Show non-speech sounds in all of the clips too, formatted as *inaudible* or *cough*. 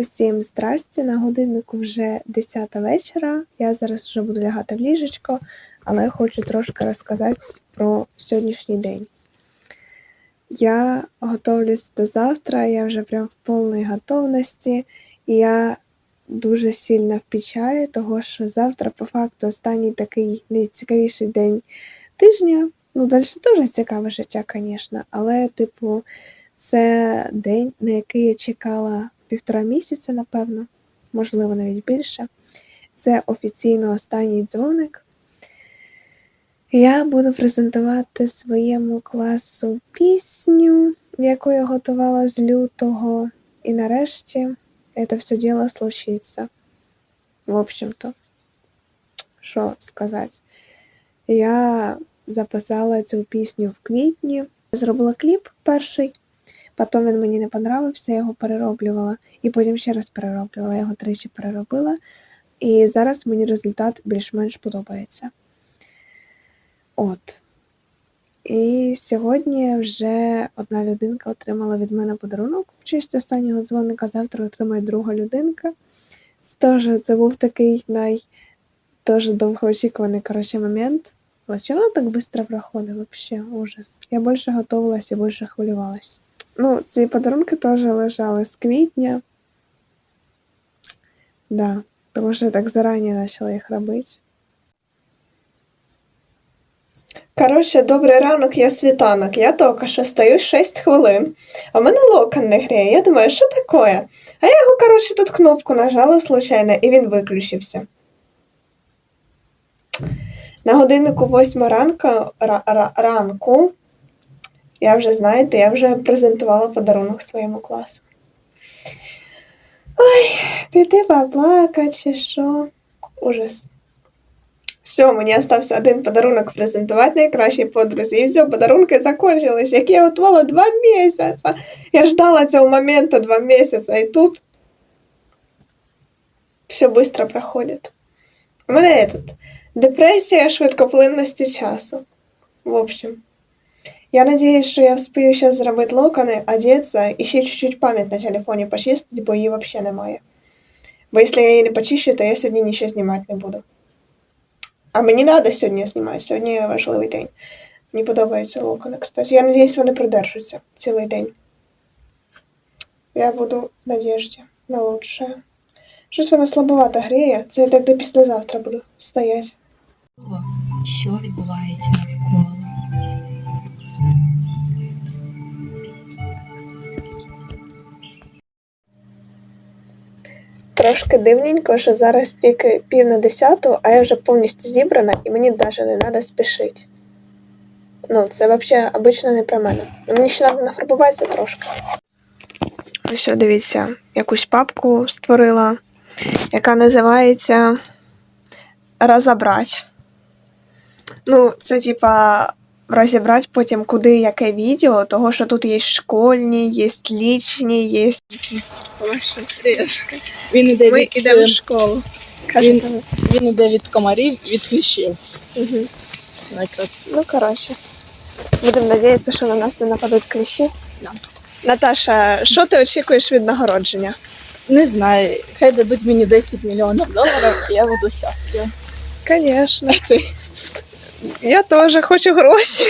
Усім здрасті. На годиннику вже 10 вечора. Я зараз вже буду лягати в ліжечко, але хочу трошки розказати про сьогоднішній день. Я готовлюсь до завтра, я вже прям в повній готовності, і я дуже сильно в печалі, того що завтра, по факту, останній такий найцікавіший день тижня. Ну, далі теж цікаве життя, звісно, але, типу, це день, на який я чекала півтора місяця, напевно, можливо, навіть більше. Це офіційно останній дзвоник. Я буду презентувати своєму класу пісню, яку я готувала з лютого. І нарешті це все діло случиться. В общем-то, що сказати? Я записала цю пісню в квітні, зробила кліп перший, потім він мені не понравився, я його перероблювала, і потім ще раз перероблювала, я його тричі переробила. І зараз мені результат більш-менш подобається. От. І сьогодні вже одна людинка отримала від мене подарунок в честь останнього дзвоника. Завтра отримає друга людинка. Тож це був такий най дуже довгоочікуваний коротше, момент. Але чого воно так швидко проходить? Вообще ужас. Я більше готувалась і більше хвилювалась. Ну, ці подарунки теж лежали з квітня. Да, тому що я так зарані почала їх робити. Коротше, добрий ранок, я світанок. Я тільки що стою 6 хвилин. А в мене локон не гріє. Я думаю, що таке? А я його, коротше, тут кнопку нажала случайно, і він виключився. На годиннику 8 ранка, ра- ра- ранку. Я вже, знаєте, я вже презентувала подарунок своєму класу. Ой, піти поплакати чи що. Ужас. Все, мені остався один подарунок презентувати найкращій подрузі. І все, подарунки закончились, які я готувала два місяці. Я ждала цього моменту два місяці, і тут все швидко проходить. У мене этот, депресія швидкоплинності часу. В общем. Я надеюсь, що я вспію зараз зробити локони, одеться і ще чуть-чуть пам'ять на телефоні почистити, бо її взагалі немає. Бо якщо я її не почищу, то я сьогодні нічого знімати не буду. А мені треба сьогодні знімати, сьогодні важливий день. Мені подобаються локони, кстати. Я надіюсь, вони продержаться цілий день. Я буду в надіжді на лучшее. Щось воно слабовато гріє. Це я так до післязавтра буду стояти. Що відбувається навколо. Трошки дивненько, що зараз тільки пів на десяту, а я вже повністю зібрана і мені навіть не треба спішити. Ну, це взагалі обично не про мене. Ну, Мені ще треба нафарбуватися трошки. Ось, що, дивіться, якусь папку створила, яка називається Розобрать. Ну, це типа розібрати потім, куди яке відео, того що тут є школьні, є лічні, є. Він іде Ми від, йдемо е, в школу. він, він іде від комарів і від кліщів. угу. Ну, коротше. Будемо надіятися, що на нас не нападуть кліщі. Да. Наташа, що ти очікуєш від нагородження? Не знаю, хай дадуть мені 10 мільйонів доларів, і я буду щаслива. Звісно. А ти? Я теж хочу гроші.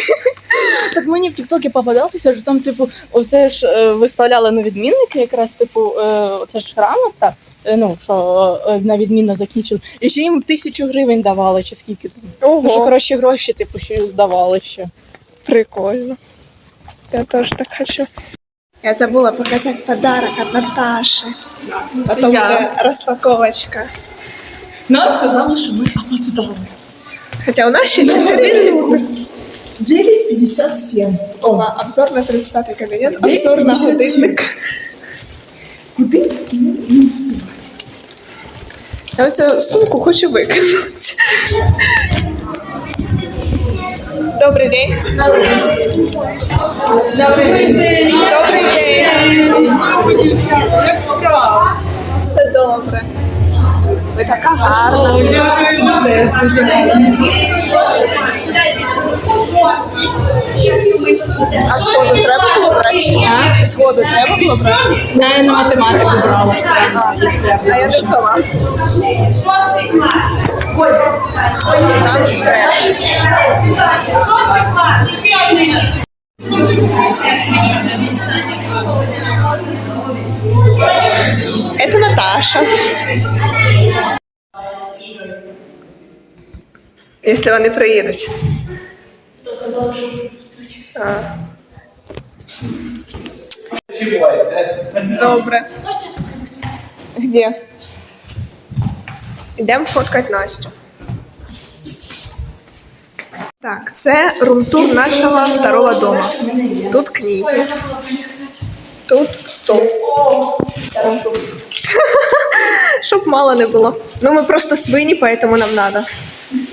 Так мені в Тіктокі попадалося, що там, типу, оце ж е, виставляли на відмінники, якраз, типу, е, оце ж грамота, е, ну, що е, на відмінно закінчили. І ще їм тисячу гривень давали, чи скільки там. Ну, що, коротше, гроші, типу, ще давали ще. прикольно. Я теж так хочу. Я забула показати подарок від Наташі. Потім я. буде розпаковочка. Нам сказали, що ми опоздали. Хоча у нас ще 4 минути. 9,57. Ова, обзор на 35 кабінет, обзор на 57. годинник. Куди? Не успіла. Я оцю сумку хочу викинути. Добрий день. Добрий день. Добрий день. Як справа? Все добре. Ви така гарна. А сходу треба було брати? А? сходу треба було брати? Я на математику брала. А я не взяла. Там треш. Это Наташа. Якщо вони приїдуть. А. Добре. Где? Йдемо фоткати Настю. Так, це румтур нашого второго дома. Тут книги. Тут стол. *laughs* Щоб мало не було. Ну, ми просто свині, поэтому нам надо.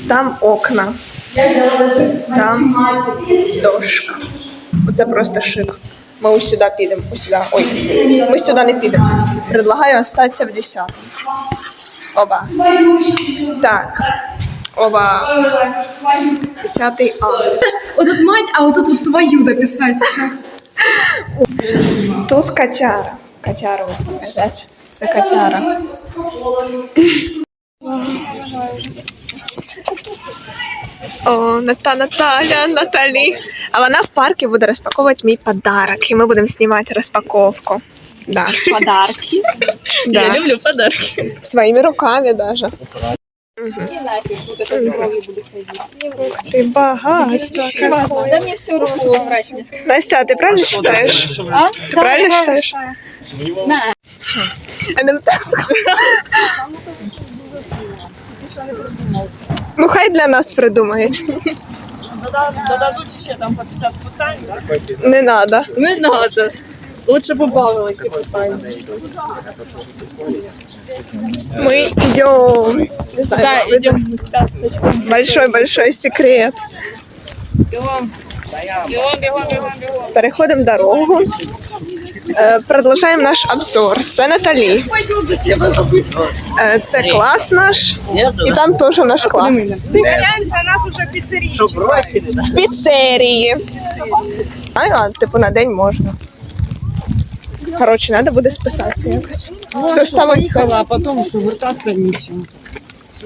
Там окна. Там дошка. Оце просто шик. Ми ось сюди підемо. Ось сюди. Ой, ми сюди не підемо. Предлагаю остатися в 10. Оба. Так. Оба. 10 А. Отут мать, а отут от твою дописати. *laughs* Тут котяра. Котяру показати. Це котяра. О, Ната Наталя, Наталі. А вона в парку буде розпаковувати мій подарок, і ми будемо знімати розпаковку. Да. Подарки. Да. Я люблю подарки. Своими руками даже. І нафіг, буде що з кров'ю буду ходити. Ты богатство какое. Да мені всю руку врач мені сказав. Настя, а ты правильно считаешь? А? Ты правильно считаешь? На. НМТ сказала. Ну, хай для нас придумають. Додадуть ще там по 50 питань, так? Не надо. Не надо. Лучше побавили ці питання. Мы идем. Да, идем. Большой-большой секрет. Бігом. Бігом, бігом, бігом, бігом. Переходимо дорогу. Е, Продовжуємо наш обзор. Це Наталі. Е, Це клас наш. І там теж наш клас. В піцерії. А, а, типу на день можна. Коротше, треба буде списатися якось. Все ставиться. Поїхала, а потім, що вертатися нічим.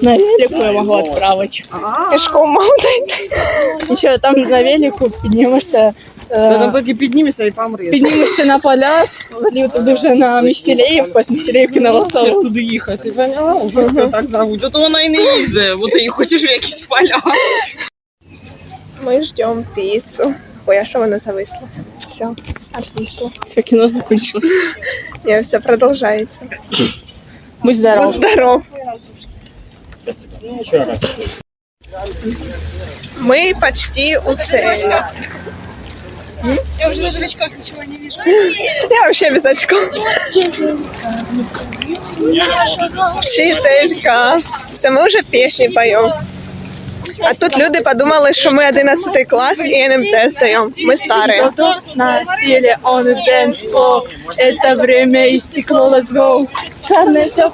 На велику я могу отправить. Пішком мав дойти. Еще там на велику піднімешся. Та е, там поки піднімешся і помреш. Піднімешся на поля, валів туди вже на Містілеївку, з Містілеївки на Як Лосову. туди їхати, ти поняла? Просто так зовуть. То вона і не їздить, бо ти її хочеш в якісь поля. Ми ждемо піцу. Ой, а що вона зависла? Все, отвисло. Все, кіно закончилось. *laughs* Ні, все продовжується. Будь здоров. Будь здоров. Мы почти у цели. Я вже навіть в очках нічого не вижу. Я вообще без очков. Вчителька. Все, мы уже песни поем. А тут люди подумали, що ми 11 клас і НМТ здаємо. Ми старі. На стиле on the dance floor. Это время истекло, let's go. Садне все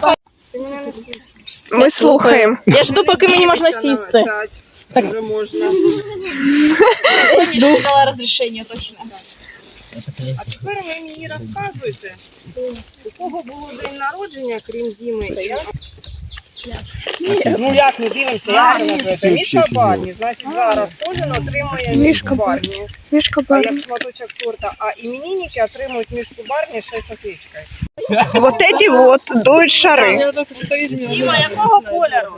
Ми слухаємо. Я жду, поки мені можна сісти. Так. Вже можна. Я дала розрішення точно. А тепер ви мені розказуєте, у кого було день народження, крім Діми. Ну як не дивимося, як ви називаєте? Мішка Барні, значить зараз кожен отримує мішку Барні. Мішка А як шматочок торта, а іменинники отримують мішку Барні ще й со свічкою. Вот эти вот дують шари. Діма, якого кольору?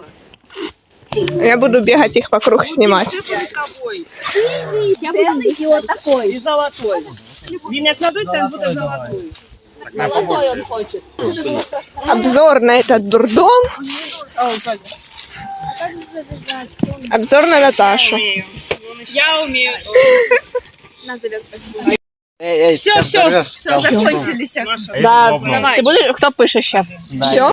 Я буду бігати їх вокруг знімати. Я буду вот такой. і золотой. Він як надується, він буде золотий. Золотой он хочет. Обзор на этот дурдом. Обзор на Наташу. Я вмію. Назове спасибо. Все, все. Все, закончились. Да, Ти будеш, хто пише ще? Все?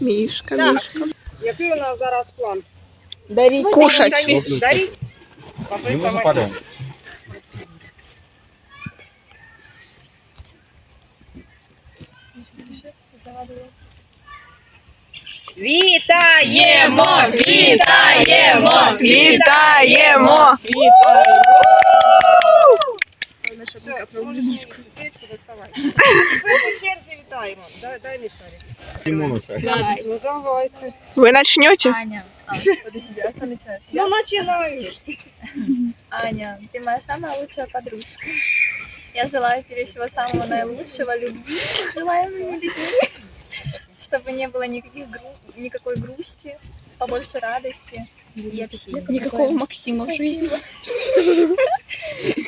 Мішка, мішка. Який у нас зараз план? Даріть. Кушать. Даріть? Пописувати. Вітаємо! Вітаємо! Вітаємо! Можеш місце, свічку доставай. Ми по черзі вітаємо. Дай, дай мені шарик. Ну давайте. Ви начнете? Аня. А, подожди, а кто начинает? Ну починаєш. Аня, ты моя самая лучшая подружка. Я желаю тебе всего самого наилучшего, любви, желаю мне любви, Чтобы не было никаких гру- никакой грусти, побольше радости и общения. Никакого Максима в жизни. *laughs*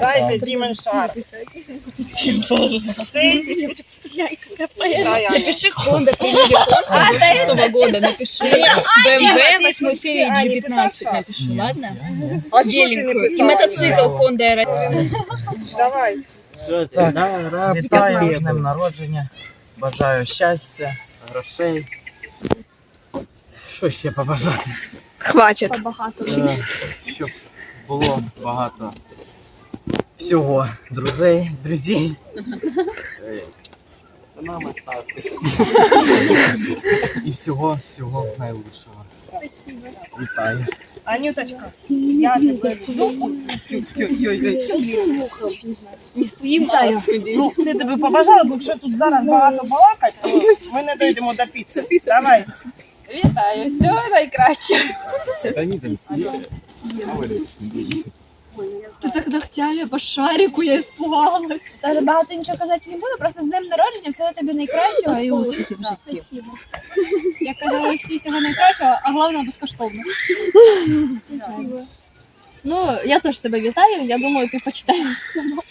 Дайте Дімон шар. Напиши Honda Premier 2006 года, напиши. BMW 8 серии А, не G15 напиши, ладно? Беленькую. И мотоцикл Honda R. Давай. Так, вітаю з днем народження. Бажаю щастя, грошей. Що ще побажати? Хватить. Е, Щоб було багато всього. Друзей, друзей. Е, Мама ставте. І всього, всього найлучшого. Вітаю. Анюточка, я тебе люблю. Не стоим, а Ну, все тебе побажали, бо якщо тут зараз багато балакать, то ми не дійдемо до піци. Давай. Вітаю, всього найкраще. Ты так ногтями по шарику, я испугалась. Та багато нічого казати не буду, просто з днем народження, всього тобі найкращого і успіхів в житті. Як казали всі всього найкращого, а головне безкоштовно. Ну, я теж тебе вітаю, я думаю, ти почитаєш сама.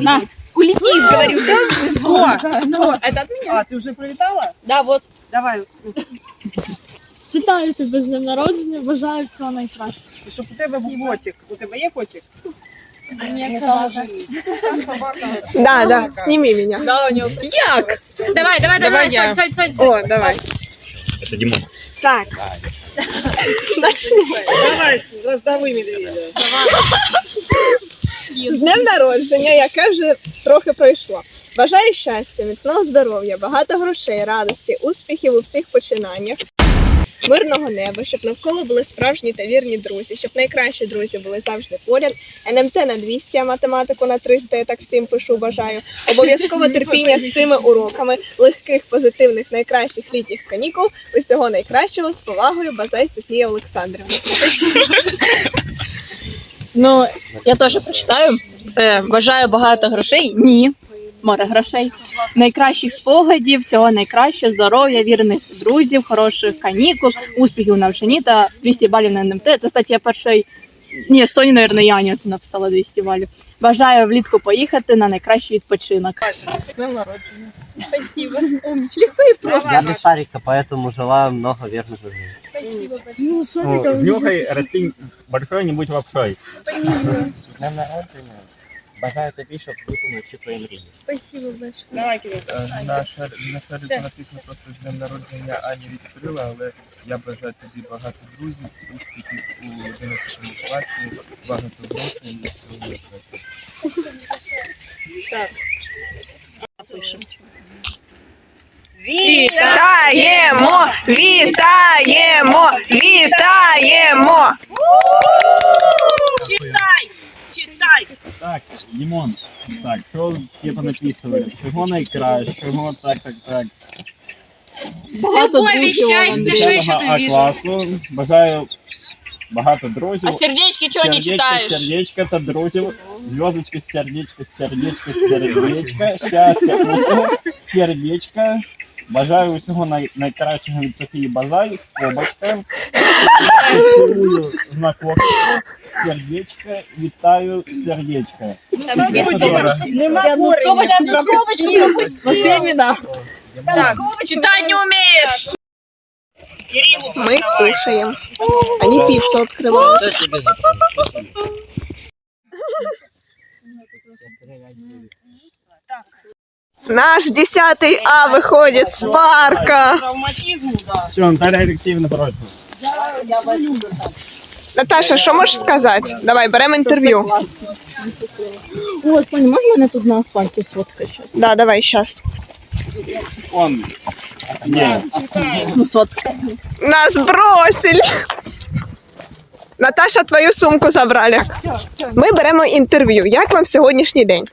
На, улетит, говорю. Хто? Ну, это от меня. А, ти вже привітала? Да, вот. Давай, Вітаю тебе з днем народження, бажаю всього найкращого. щоб у тебе був котик. У тебе є котик? Ні, Собака. Да, да, сними меня. Да, у нього. Як? Давай, давай, Давай я. Сонь, Сонь, Сонь. О, давай. Это Димон. Так. Начни. Давай, роздави медведя. З днем народження, яке вже трохи пройшло. Бажаю щастя, міцного здоров'я, багато грошей, радості, успіхів у всіх починаннях. Мирного неба, щоб навколо були справжні та вірні друзі, щоб найкращі друзі бубули завжди поряд. НМТ на 200, а математику на 300, я так всім пишу, бажаю. Обов'язково *laughs* терпіння з цими уроками, легких, позитивних, найкращих літніх канікул. Усього найкращого з повагою, Базай Софія Олександрівна. Ну, я теж прочитаю. Е, бажаю багато грошей. Ні. Море грошей. Найкращих спогадів, всього найкраще, здоров'я, вірних друзів, хороших канікул, успіхів у навчанні та 200 балів на НМТ. Це стаття першої. Ні, Соні, мабуть, Яня це написала 200 балів. Бажаю влітку поїхати на найкращий відпочинок. Спасибо. Умничка. Легко і просто. Я без шарика, поэтому желаю много верных друзей. Ну, с нюхай, расти большой, не будь лапшой. З днем народження. Бажаю тобі, щоб виконав всі твої мрії. Давай, Кирил. На шар- на шарику написано просто з днем народження Ані відкрила, але я бажаю тобі багато друзів, успіхів у 11 класі, багато грошей і всього на світі. Вітаємо! Вітаємо! Вітаємо! Читай! Читай! Так, Димон. Так, що тебе понаписували? Всього найкращого, так, так, так. Багато Любові, друзів. щастя, що ще А тобі? класу. Бажаю багато друзів. А сердечки чого не Сердечко, читаєш? Сердечко та друзів. Звездочка, сердечко, сердечко, сердечко. Щастя, успіху, сердечко. Бажаю усього най- найкращого від Софії Базай. Цілую знак оклику, сердечко, вітаю, сердечко. Нема Я одну корені. скобочку пропустил. Вот именно. Так, Читать не умеешь. Мы кушаем. Они пиццу открывают. Наш 10 А выходит с парка. травматизму, да. Все, Наталья Алексеевна против. Я. Наташа, що можеш сказати? Давай, беремо інтерв'ю. О, Соня, можна мене тут на асфальті сфоткати щось? Да, давай, сейчас. Он. Ну, сотка. Нас бросили. Наташа, твою сумку забрали. Ми беремо інтерв'ю. Як вам сьогоднішній день?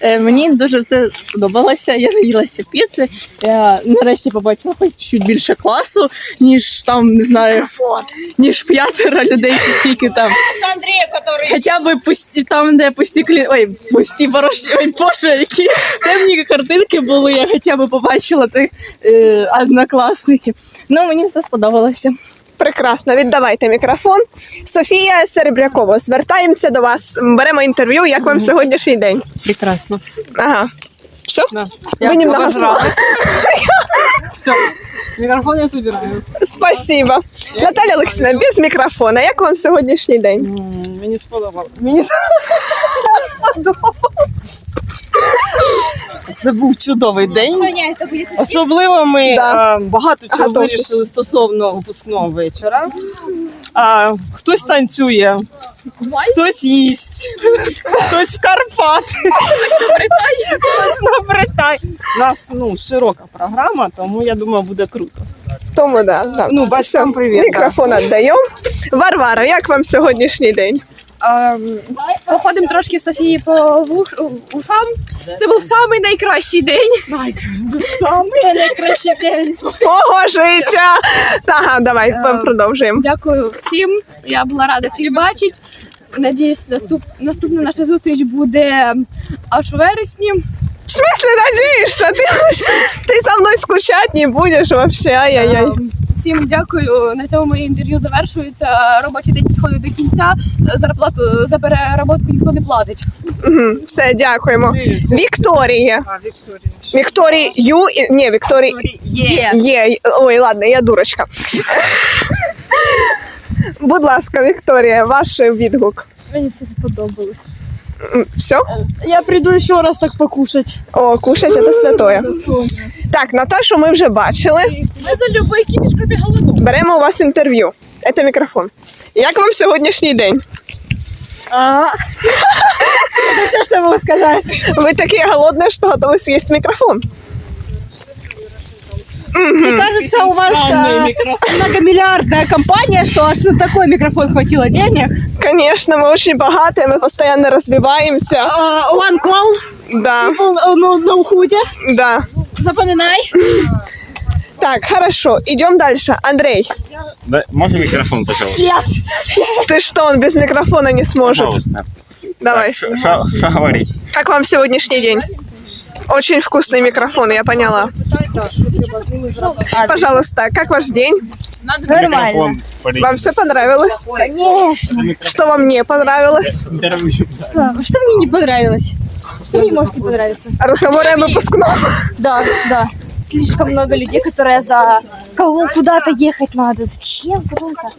Е, Мені дуже все сподобалося. Я наїлася піци. Я нарешті побачила хоч чуть більше класу, ніж там, не знаю, ніж п'ятеро людей, чи скільки там. Хоча б пусті, там, де пусті клі... Ой, пусті порожні, ой, боже, які темні картинки були, я хоча б побачила тих е, однокласників. Ну, мені все сподобалося. Прекрасно, віддавайте мікрофон. Софія Серебрякова, звертаємося до вас. Беремо інтерв'ю. Як вам сьогоднішній день? Прекрасно. Ага. Все? Да. Ви немного Все, микрофон я забираю. Спасибо. Наталя Олексійовна, без мікрофона. Як вам сьогоднішній день? Мені сподобалося. Мені Це був чудовий день. Соня, это будет Особливо ми Да. а, багато чого Готовтесь. вирішили стосовно випускного вечора. А, хтось танцює, хтось їсть, хтось в Карпат, хтось на Британь. У нас ну, широка програма, тому я думаю, буде круто. тому да. да. Ну, батькам привіт. Мікрофон віддаємо. Варвара, як вам сьогоднішній день? Походимо трошки в Софії по вуш- ушам. Це був самий найкращий день. Це найкращий день. Мого життя! Ага, давай продовжуємо. Дякую всім. Я була рада всіх бачити. Надіюсь, наступ... наступна наша зустріч буде аж у вересні. В смысле надеешься? Ты, уж- ты за мной скучать не будешь вообще, ай-яй-яй. Ем, Всім дякую. На цьому моє інтерв'ю завершується. Робочий день підходить до кінця. Зарплату за переработку ніхто не платить. Все, дякуємо. Вікторія. Вікторії Ю, і- ні, Вікторії Є. Є. Ой, ладно, я дурочка. Будь ласка, Вікторія, ваш відгук. Мені все сподобалось. Все? Я прийду ще раз так покушать. О, кушать це святое. Так, Наташу ми вже бачили. Ми за любий кінішко голоду. Беремо у вас інтерв'ю. Це мікрофон. Як вам сьогоднішній день? *laughs* Це все, що я можу сказати. Ви такі голодні, що готові з'їсти мікрофон. Мгм. Кажется, у вас а, многомиллиардная компания, что аж на такой микрофон хватило денег. Конечно, мы очень богатые, мы постоянно развиваемся. One call Да, ну, на уходе. да. Запоминай. Так, хорошо, идем дальше. Андрей, Да, Можно микрофон, пожалуйста? Нет. ты что, он без микрофона не сможет? Пожалуйста. Давай. Что говорить? Как вам сегодняшний день? Очень вкусный микрофон, я поняла. Пожалуйста, как ваш день? Полетел. Вам все понравилось? Конечно. Что вам не понравилось? Интервью. Что мне не понравилось? Что мне может не понравиться? Разговоры о выпускном. Да, да. Слишком много людей, которые за кого куда-то ехать надо. Зачем куда-то?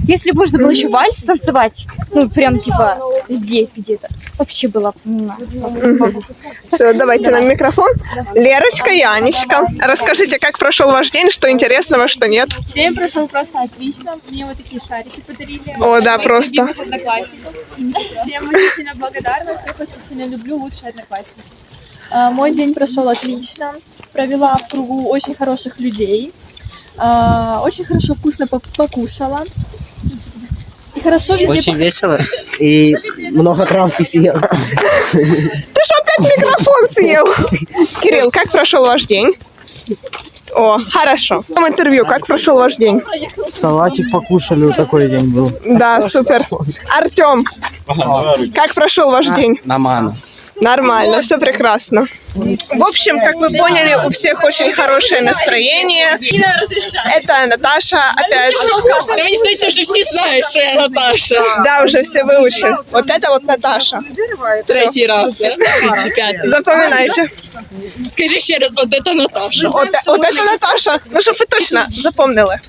Если бы можно было еще вальс танцевать, ну прям типа здесь где-то, вообще было. бы, Все, давайте нам микрофон. Лерочка и Анечка, расскажите, как прошел ваш день, что интересного, что нет. День прошел просто отлично. Мне вот такие шарики подарили. О, да, просто. Всем очень сильно благодарна, всех очень сильно люблю, лучшие одноклассники. А, Мой день прошел отлично. Провела в кругу очень хороших людей. А, Очень хорошо, вкусно по- покушала. И хорошо везде Очень весело и *laughs* много травки съел. Ты что, опять микрофон съел? Кирилл, как прошел ваш день? О, хорошо. Вам интервью, как прошел ваш день? Салатик покушали, вот такой день был. Да, супер. Артем, как прошел ваш день? Ману. Нормально, все прекрасно. В общем, как вы поняли, у всех очень хорошее настроение. Это Наташа опять. Вы не знаете, уже все знают, что я Наташа. Да, уже все выучили. Вот это вот Наташа. Третий раз, да? Чи пятый. Запоминайте. Скажи еще раз, вот это Наташа. Вот, вот это Наташа. Ну, щоб ви точно запомнили.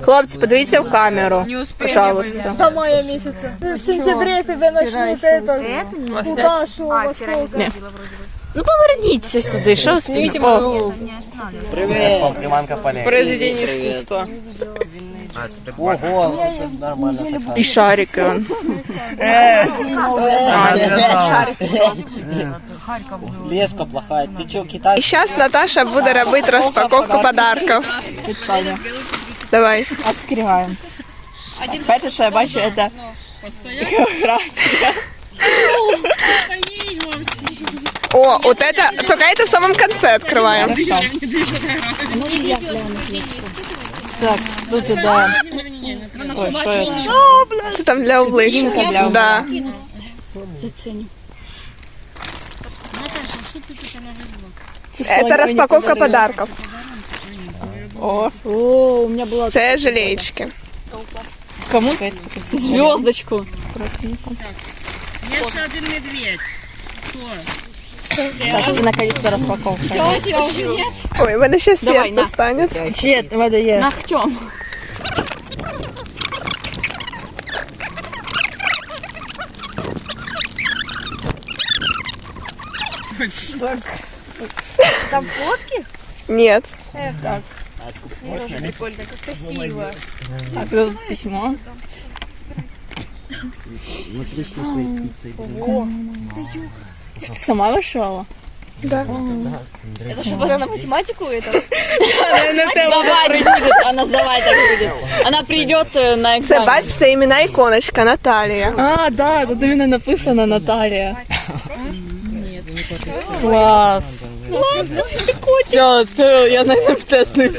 Хлопці, подивіться в камеру. Пожалуйста. До мая месяца. В сентябре тебе начнут это... Куда шоу, во сколько? Ну поверніться сюди, що ви смієте? Привет. Приманка полей. Произведение искусства. Ого, це нормально. І шарики. он. Леска плохая. Ты что, Китай? І зараз Наташа буде робити розпаковку подарків. Від Соні. Давай. Відкриваємо. Перше, що я бачу, це географія. О, вот это, только это в самом конце открываем. Так, тут іде. Ой, що це? Что там для обличчя? Картинка для Да. Это распаковка подарков. О, о, у меня была Це жалеечки. кому? Звездочку. Так, і наконец-то распаковка. Ой, в мене ще Давай, серце на. станеться. Чет, вода є. Нахтем. Там фотки? Нет. Тоже прикольно, как красиво. Так, тут письмо. Ты сама вышла? Это чтобы она на математику это? Давай будет, она давай так будет. Она придет э, на Це экзамен. бач, це імена іконочка Наталія. А, да, тут именно написано Наталья. Клас. Все, це я на НМТ не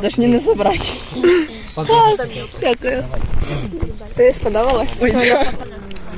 Даже не не забрати. Клас. Дякую. Тобі сподобалось?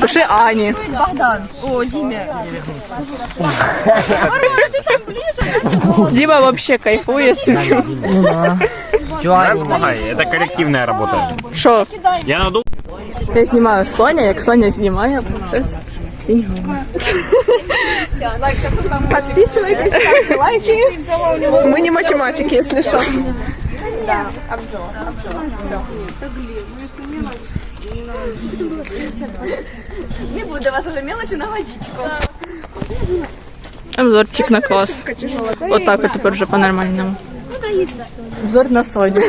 Пиши Ані. Богдан. О, Диме. Дима вообще кайфує. Дай помогай, это коллективная работа. Що? Я надул. Я знімаю Соня, як Соня знімає процес. Сіньга. Подписывайтесь, ставьте лайки. Мы не математики, если что. Да, обзор. Все. Не буду вас уже мелочи на водичку. Обзорчик на клас. Вот так вот тепер вже по-нормальному. Обзор на Соню.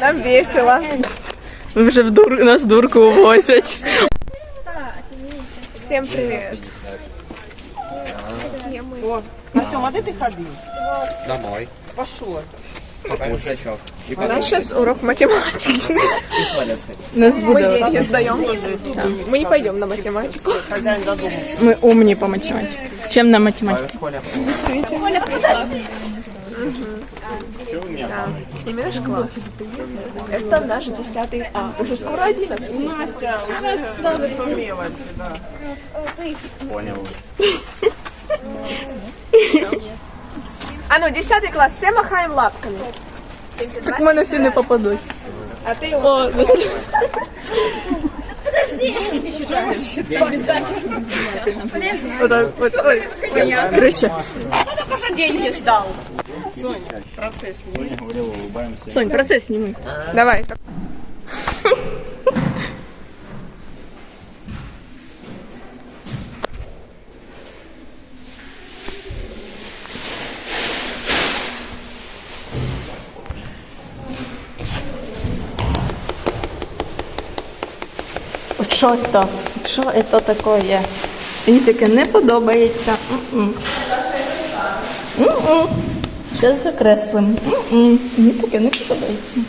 Нам весело. Вже в дур... нас в дурку увозять. Всем привет. Артем, а де ти ходив? Домой. Пошел. Покушать. И У нас сейчас урок математики. Нас Мы буде. деньги сдаем. Мы не пойдем на математику. Хозяин додому. Ми умні по математиці. З чим на математиці? Снимешь класс? Это наш 10 А. Уже скоро 11. Настя, у нас по мелочи, да. Понял. *laughs* А ну, 10 класс, все махаем лапками. Так в мене всі не попадуть. А ты О, Отак, от, ой. Короче, деньги сдал. Сонь, процесс не Сонь, процес сніми. Давай. Що то? Що це таке? Мені таке не подобається. М-м. М-м. Зараз закреслим. Мені таке не подобається.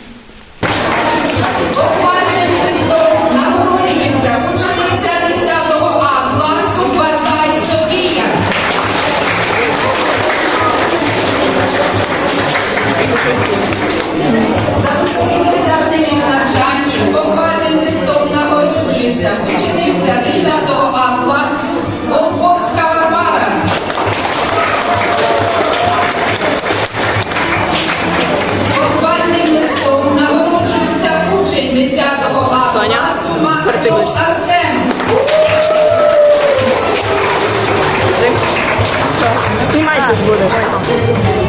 народилася учениця 10-го А класу Голковська Варвара. Похвальним листом нагороджується учень 10-го А класу Макаров Артем. Знімайся ж будеш.